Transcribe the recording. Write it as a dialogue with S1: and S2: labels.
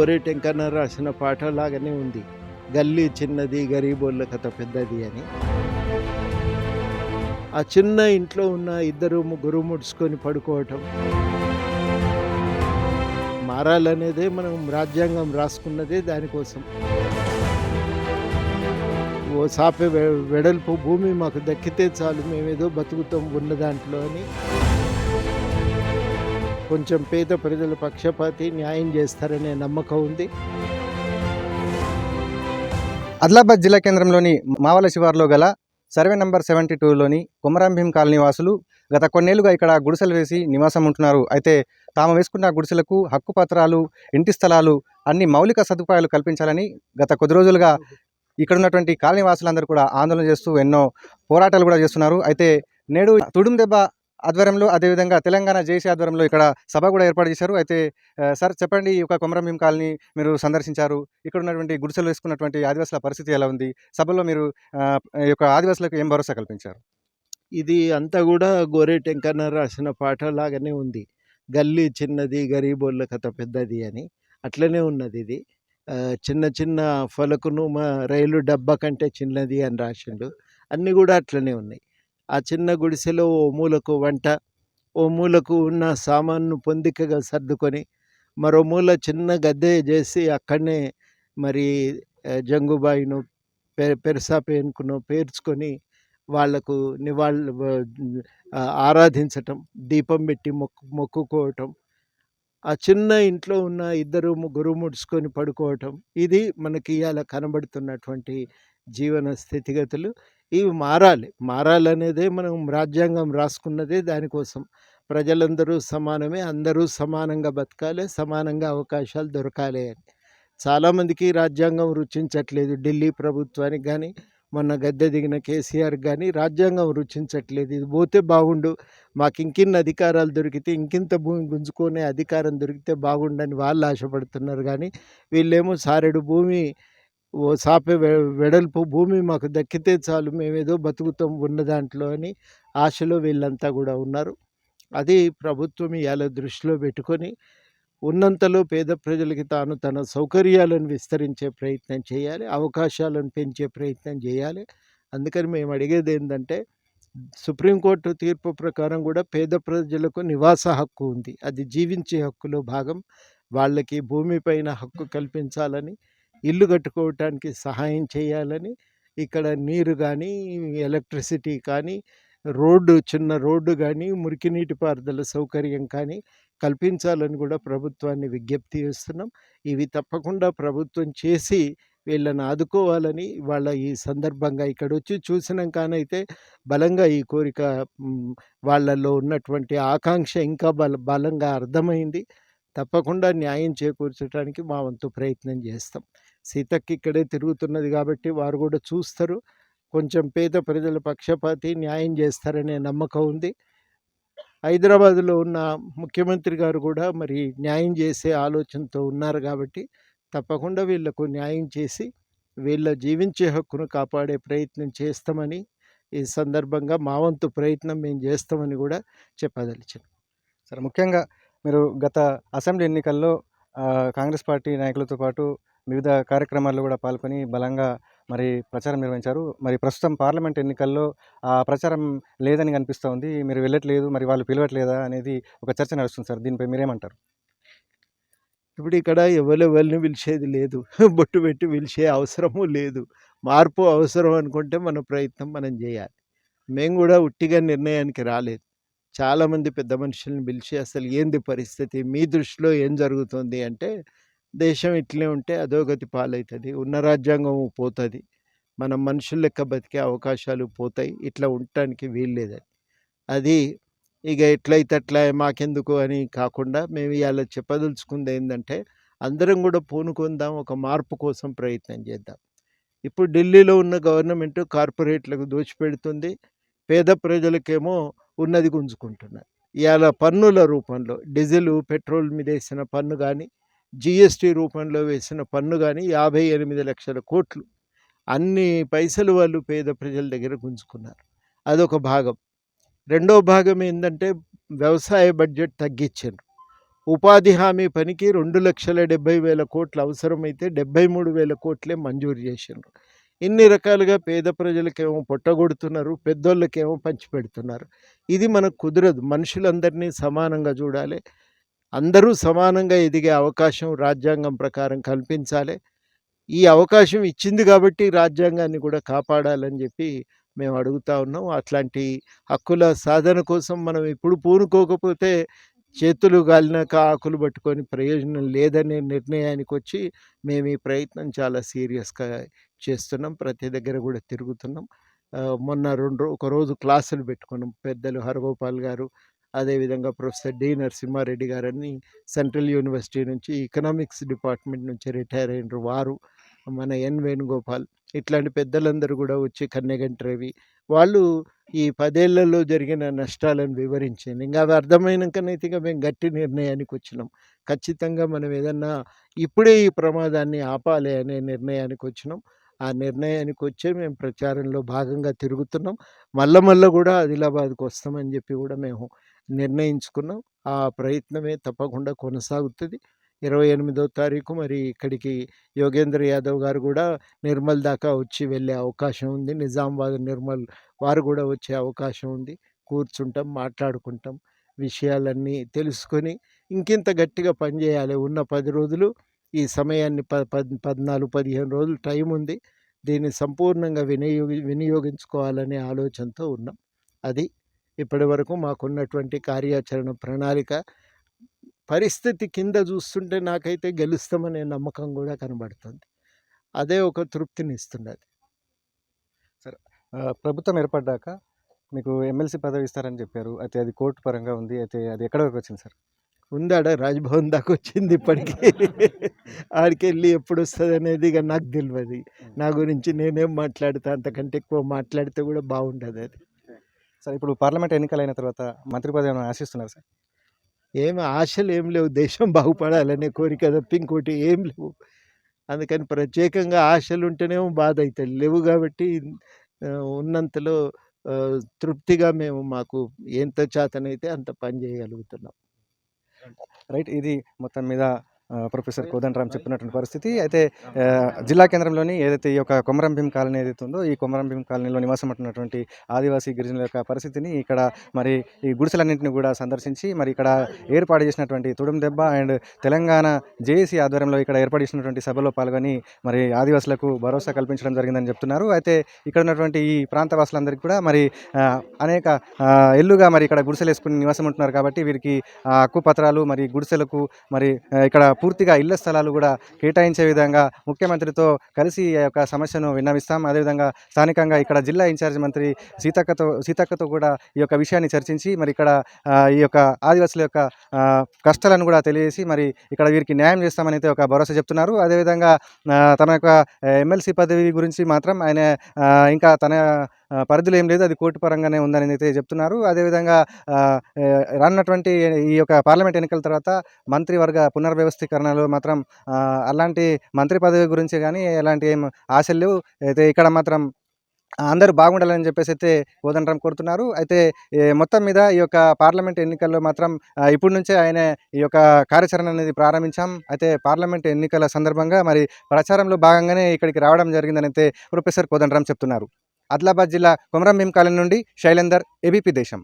S1: గోరేటెంకన్న రాసిన పాట లాగానే ఉంది. గల్లీ చిన్నది గరీబోళ్ళ కథ పెద్దది అని. ఆ చిన్న ఇంట్లో ఉన్న ఇద్దరు ముగ్గురు ముడుచుకొని పడుకోవటం. మారాలనేదే మనం రాజ్యాంగం రాసుకున్నదే దానికోసం. ఓ సాపే వెడల్పు భూమి మాకు దక్కితే చాలు మేమేదో బతుకుతాం ఉన్న దాంట్లో అని. కొంచెం పేద ప్రజల పక్షపాతి న్యాయం చేస్తారనే నమ్మకం ఉంది.
S2: ఆదిలాబాద్ జిల్లా కేంద్రంలోని మావల శివార్లో గల సర్వే నంబర్ సెవెంటీ టూలోని కొమరాంభీం కాలనీ వాసులు గత కొన్నేళ్ళుగా ఇక్కడ గుడిసెలు వేసి నివాసం ఉంటున్నారు. అయితే తాము వేసుకున్న గుడిసెలకు హక్కు పత్రాలు ఇంటి స్థలాలు అన్ని మౌలిక సదుపాయాలు కల్పించాలని గత కొద్ది రోజులుగా ఇక్కడ ఉన్నటువంటి కాలనీ వాసులందరూ కూడా ఆందోళన చేస్తూ ఎన్నో పోరాటాలు కూడా చేస్తున్నారు. అయితే నేడు తుడుం దెబ్బ ఆధ్వర్యంలో అదేవిధంగా తెలంగాణ జేసీ ఆధ్వర్యంలో ఇక్కడ సభ కూడా ఏర్పాటు చేశారు. అయితే సార్ చెప్పండి ఈ యొక్క కొమరంభీం కాలనీ మీరు సందర్శించారు. ఇక్కడ ఉన్నటువంటి గుడిసెలు వేసుకున్నటువంటి ఆదివాసుల పరిస్థితి ఎలా ఉంది? సభలో మీరు ఈ యొక్క ఆదివాసులకు ఏం భరోసా కల్పించారు?
S1: ఇది అంతా కూడా గోరేటెంకన్న రాసిన పాట లాగానే ఉంది. గల్లీ చిన్నది గరీబోళ్ళ కథ పెద్దది అని. అట్లనే ఉన్నది ఇది. చిన్న చిన్న ఫలకును మా రైలు డబ్బా కంటే చిన్నది అని రాసిండు. అన్నీ కూడా అట్లనే ఉన్నాయి. ఆ చిన్న గుడిసెలో ఓ మూలకు వంట ఓ మూలకు ఉన్న సామాన్ను పొందికగా సర్దుకొని మరో మూల చిన్న గద్దె చేసి అక్కడనే మరి జంగుబాయిను పె పెరసాపేనుకును పేర్చుకొని వాళ్ళకు నివాళ ఆరాధించటం దీపం పెట్టి మొక్కు మొక్కుకోవటం ఆ చిన్న ఇంట్లో ఉన్న ఇద్దరు ముగ్గురు ముడుచుకొని పడుకోవటం ఇది మనకి ఇవాళ కనబడుతున్నటువంటి జీవన స్థితిగతులు. ఇవి మారాలి. మారాలనేదే మనం రాజ్యాంగం రాసుకున్నదే దానికోసం. ప్రజలందరూ సమానమే అందరూ సమానంగా బతకాలి సమానంగా అవకాశాలు దొరకాలి అని. చాలామందికి రాజ్యాంగం రుచించట్లేదు. ఢిల్లీ ప్రభుత్వానికి కానీ మొన్న గద్దె దిగిన కేసీఆర్ కానీ రాజ్యాంగం రుచించట్లేదు. ఇది పోతే బాగుండు. మాకు ఇంకిన్ని అధికారాలు దొరికితే ఇంకింత భూమి గుంజుకునే అధికారం దొరికితే బాగుండని వాళ్ళు ఆశపడుతున్నారు కానీ వీళ్ళేమో సారెడు భూమి సాపే వె- వెడల్పు భూమి మాకు దక్కితే చాలు మేమేదో బతుకుతాం ఉన్న దాంట్లో అని ఆశలో వీళ్ళంతా కూడా ఉన్నారు. అది ప్రభుత్వం ఇవాళ దృష్టిలో పెట్టుకొని ఉన్నంతలో పేద ప్రజలకి తాను తన సౌకర్యాలను విస్తరించే ప్రయత్నం చేయాలి అవకాశాలను పెంచే ప్రయత్నం చేయాలి. అందుకని మేము అడిగేది ఏంటంటే సుప్రీంకోర్టు తీర్పు ప్రకారం కూడా పేద ప్రజలకు నివాస హక్కు ఉంది. అది జీవించే హక్కులో భాగం. వాళ్ళకి భూమిపైన హక్కు కల్పించాలని ఇల్లు కట్టుకోవటానికి సహాయం చేయాలని ఇక్కడ నీరు కానీ ఎలక్ట్రిసిటీ కానీ రోడ్డు చిన్న రోడ్డు కానీ మురికి నీటిపారుదల సౌకర్యం కానీ కల్పించాలని కూడా ప్రభుత్వాన్ని విజ్ఞప్తి చేస్తున్నాం. ఇవి తప్పకుండా ప్రభుత్వం చేసి వీళ్ళని ఆదుకోవాలని వాళ్ళ ఈ సందర్భంగా ఇక్కడ వచ్చి చూసినాకనైతే బలంగా ఈ కోరిక వాళ్ళల్లో ఉన్నటువంటి ఆకాంక్ష ఇంకా బల బలంగా అర్థమైంది. తప్పకుండా న్యాయం చేకూర్చడానికి మా వంతు ప్రయత్నం చేస్తాం. సీతక్కి ఇక్కడే తిరుగుతున్నది కాబట్టి వారు కూడా చూస్తారు. కొంచెం పేద ప్రజల పక్షపాతి న్యాయం చేస్తారనే నమ్మకం ఉంది. హైదరాబాదులో ఉన్న ముఖ్యమంత్రి గారు కూడా మరి న్యాయం చేసే ఆలోచనతో ఉన్నారు కాబట్టి తప్పకుండా వీళ్ళకు న్యాయం చేసి వీళ్ళ జీవించే హక్కును కాపాడే ప్రయత్నం చేస్తామని ఈ సందర్భంగా మా వంతు ప్రయత్నం మేము చేస్తామని కూడా చెప్పదలిచాను
S2: సరే ముఖ్యంగా మీరు గత అసెంబ్లీ ఎన్నికల్లో కాంగ్రెస్ పార్టీ నాయకులతో పాటు వివిధ కార్యక్రమాల్లో కూడా పాల్గొని బలంగా మరి ప్రచారం నిర్వహించారు. మరి ప్రస్తుతం పార్లమెంట్ ఎన్నికల్లో ఆ ప్రచారం లేదని కనిపిస్తూ ఉంది మీరు వెళ్ళట్లేదు మరి వాళ్ళు పిలవట్లేదా అనేది ఒక చర్చ నడుస్తుంది సార్. దీనిపై మీరేమంటారు?
S1: ఇప్పుడు ఇక్కడ ఎవరెవరిని పిలిచేది లేదు. బొట్టు పెట్టి పిలిచే అవసరము లేదు. మార్పు అవసరం అనుకుంటే మన ప్రయత్నం మనం చేయాలి. మేము కూడా ఉట్టిగా నిర్ణయానికి రాలేదు. చాలామంది పెద్ద మనుషుల్ని పిలిచి అసలు ఏంది పరిస్థితి? మీ దృష్టిలో ఏం జరుగుతుంది అంటే దేశం ఇట్లే ఉంటే అధోగతి పాలవుతుంది ఉన్న రాజ్యాంగం పోతుంది. మనం మనుషుల లెక్క బతికే అవకాశాలు పోతాయి. ఇట్లా ఉండటానికి వీల్లేదని అది ఇక ఎట్లయితే అట్లా మాకెందుకు అని కాకుండా మేము ఇవాళ చెప్పదలుచుకుంది ఏంటంటే అందరం కూడా పూనుకుందాం ఒక మార్పు కోసం ప్రయత్నం చేద్దాం. ఇప్పుడు ఢిల్లీలో ఉన్న గవర్నమెంట్ కార్పొరేట్లకు దోచిపెడుతుంది పేద ప్రజలకేమో ఉన్నది గుంజుకుంటున్నారు ఇవాళ పన్నుల రూపంలో డీజిల్ పెట్రోల్ మీద వేసిన పన్ను కానీ జిఎస్టీ రూపంలో వేసిన పన్ను కానీ యాభై ఎనిమిది లక్షల కోట్లు. అన్ని పైసలు వాళ్ళు పేద ప్రజల దగ్గర గుంజుకున్నారు. అదొక భాగం. రెండో భాగం ఏంటంటే వ్యవసాయ బడ్జెట్ తగ్గించారు. ఉపాధి హామీ పనికి రెండు లక్షల డెబ్బై వేల కోట్లు అవసరమైతే డెబ్బై మూడు వేల కోట్లే మంజూరు చేసిండ్రు ఇన్ని రకాలుగా పేద ప్రజలకేమో పొట్టగొడుతున్నారు పెద్దోళ్ళకేమో పంచిపెడుతున్నారు ఇది మనకు కుదరదు. మనుషులందరినీ సమానంగా చూడాలి. అందరూ సమానంగా ఎదిగే అవకాశం రాజ్యాంగం ప్రకారం కల్పించాలి. ఈ అవకాశం ఇచ్చింది కాబట్టి రాజ్యాంగాన్ని కూడా కాపాడాలని చెప్పి మేము అడుగుతా ఉన్నాం. అట్లాంటి హక్కుల సాధన కోసం మనం ఇప్పుడు పూనుకోకపోతే చేతులు గాలినాక ఆకులు పట్టుకొని ప్రయోజనం లేదనే నిర్ణయానికి వచ్చి మేము ఈ ప్రయత్నం చాలా సీరియస్గా చేస్తున్నాం. ప్రతి దగ్గర కూడా తిరుగుతున్నాం. మొన్న రెండు రో- ఒక రోజు క్లాసులు పెట్టుకున్నాం. పెద్దలు హరగోపాల్ గారు అదేవిధంగా ప్రొఫెసర్ డి నరసింహారెడ్డి గారని సెంట్రల్ యూనివర్సిటీ నుంచి ఎకనామిక్స్ డిపార్ట్మెంట్ నుంచి రిటైర్ అయినారు వారు మన ఎన్ వేణుగోపాల్. ఇట్లాంటి పెద్దలందరూ కూడా వచ్చి కన్నెగంటి రవి. వాళ్ళు ఈ పదేళ్ళలో జరిగిన నష్టాలను వివరించింది. ఇంకా అవి అర్థమైనాకనైతే ఇక మేము గట్టి నిర్ణయానికి వచ్చినాం. ఖచ్చితంగా మనం ఏదన్నా ఇప్పుడే ఈ ప్రమాదాన్ని ఆపాలి అనే నిర్ణయానికి వచ్చినాం. ఆ నిర్ణయానికి వచ్చే మేము ప్రచారంలో భాగంగా తిరుగుతున్నాం. మళ్ళా మళ్ళీ కూడా ఆదిలాబాద్కు వస్తామని చెప్పి కూడా మేము నిర్ణయించుకున్నాం. ఆ ప్రయత్నమే తప్పకుండా కొనసాగుతుంది. ఇరవై ఎనిమిదో తారీఖు మరి ఇక్కడికి యోగేంద్ర యాదవ్ గారు కూడా నిర్మల్ దాకా వచ్చి వెళ్ళే అవకాశం ఉంది. నిజామాబాద్ నిర్మల్ వారు కూడా వచ్చే అవకాశం ఉంది. కూర్చుంటాం మాట్లాడుకుంటాం. విషయాలన్నీ తెలుసుకొని ఇంకింత గట్టిగా పనిచేయాలి. ఉన్న పది రోజులు ఈ సమయాన్ని ప పద్ పద్నాలుగు పదిహేను రోజులు టైం ఉంది. దీన్ని సంపూర్ణంగా వినియోగి వినియోగించుకోవాలనే ఆలోచనతో ఉన్నాం. అది ఇప్పటి వరకు మాకున్నటువంటి కార్యాచరణ ప్రణాళిక. పరిస్థితి కింద చూస్తుంటే నాకైతే గెలుస్తామనే నమ్మకం కూడా కనబడుతుంది. అదే ఒక తృప్తిని ఇస్తున్నది
S2: ఆ, ప్రభుత్వం ఏర్పడ్డాక మీకు ఎమ్మెల్సీ పదవి ఇస్తారని చెప్పారు. అయితే అది కోర్టు పరంగా ఉంది. అయితే అది ఎక్కడ వరకు వచ్చింది సార్?
S1: ఉందాడ రాజ్భవన్ దాకా వచ్చింది ఇప్పటికీ. ఆడికి వెళ్ళి ఎప్పుడు వస్తుంది అనేది ఇక నాకు తెలియదు నా గురించి నేనేం మాట్లాడతా? అంతకంటే ఎక్కువ మాట్లాడితే కూడా బాగుండదు అది.
S2: సార్ ఇప్పుడు పార్లమెంట్ ఎన్నికలైన తర్వాత మంత్రి పదవి ఏమైనా ఆశిస్తున్నారు సార్?
S1: ఏం ఆశలు ఏం లేవు. దేశం బాగుపడాలనే కోరిక తప్ప ఇంకోటి ఏం లేవు. అందుకని ప్రత్యేకంగా ఆశలు ఉంటేనేమో బాధ అవుతుంది లేవు కాబట్టి ఉన్నంతలో తృప్తిగా మేము మాకు ఎంత చేతనైతే అంత పని చేయగలుగుతున్నాం.
S2: రైట్? ఇది మొత్తం మీద ప్రొఫెసర్ కోదండరామ్ చెప్పినటువంటి పరిస్థితి. అయితే జిల్లా కేంద్రంలోని ఏదైతే ఈ యొక్క కొమరం భీం కాలనీ ఏదైతే ఉందో ఈ కొమరం భీం కాలనీలో నివాసం ఉంటున్నటువంటి ఆదివాసీ గిరిజనుల యొక్క పరిస్థితిని ఇక్కడ మరి ఈ గుడిసెలన్నింటినీ కూడా సందర్శించి మరి ఇక్కడ ఏర్పాటు చేసినటువంటి తుడుం దెబ్బ అండ్ తెలంగాణ జేఏసీ ఆధ్వర్యంలో ఇక్కడ ఏర్పాటు చేసినటువంటి సభలో పాల్గొని మరి ఆదివాసులకు భరోసా కల్పించడం జరిగిందని చెప్తున్నారు. అయితే ఇక్కడ ఉన్నటువంటి ఈ ప్రాంత వాసులందరికీ కూడా మరి అనేక ఎల్లుగా మరి ఇక్కడ గుడిసెలు వేసుకుని నివాసం ఉంటున్నారు కాబట్టి వీరికి హక్కు పత్రాలు మరి గుడిసెలకు మరి ఇక్కడ పూర్తిగా ఇళ్ళ స్థలాలు కూడా కేటాయించే విధంగా ముఖ్యమంత్రితో కలిసి ఈ యొక్క సమస్యను విన్నవిస్తాం. అదేవిధంగా స్థానికంగా ఇక్కడ జిల్లా ఇన్ఛార్జ్ మంత్రి సీతక్కతో సీతక్కతో కూడా ఈ యొక్క విషయాన్ని చర్చించి మరి ఇక్కడ ఈ యొక్క ఆదివాసుల యొక్క కష్టాలను కూడా తెలియజేసి మరి ఇక్కడ వీరికి న్యాయం చేస్తామని అయితే ఒక భరోసా చెప్తున్నారు. అదేవిధంగా తన యొక్క ఎమ్మెల్సీ పదవి గురించి మాత్రం ఆయన ఇంకా తన పరిధిలో ఏం లేదు. అది కోర్టు పరంగానే ఉందని అయితే చెప్తున్నారు. అదేవిధంగా ఆ, రానున్నటువంటి ఈ యొక్క పార్లమెంట్ ఎన్నికల తర్వాత మంత్రివర్గ పునర్వ్యవస్థీకరణలో మాత్రం అలాంటి మంత్రి పదవి గురించి కానీ ఎలాంటి ఏం ఆశలు లేవు. అయితే ఇక్కడ మాత్రం అందరూ బాగుండాలని చెప్పేసి అయితే కోదండరాం కోరుతున్నారు. అయితే మొత్తం మీద ఈ యొక్క పార్లమెంట్ ఎన్నికల్లో మాత్రం ఇప్పటి నుంచే ఆయన ఈ యొక్క కార్యాచరణ అనేది ప్రారంభించాం. అయితే పార్లమెంట్ ఎన్నికల సందర్భంగా మరి ప్రచారంలో భాగంగానే ఇక్కడికి రావడం జరిగిందని అయితే ప్రొఫెసర్ కోదండరాం చెప్తున్నారు. ఆదిలాబాద్ జిల్లా కొమరం భీం కాలనీ నుండి శైలేందర్ ఏబీపీ దేశం.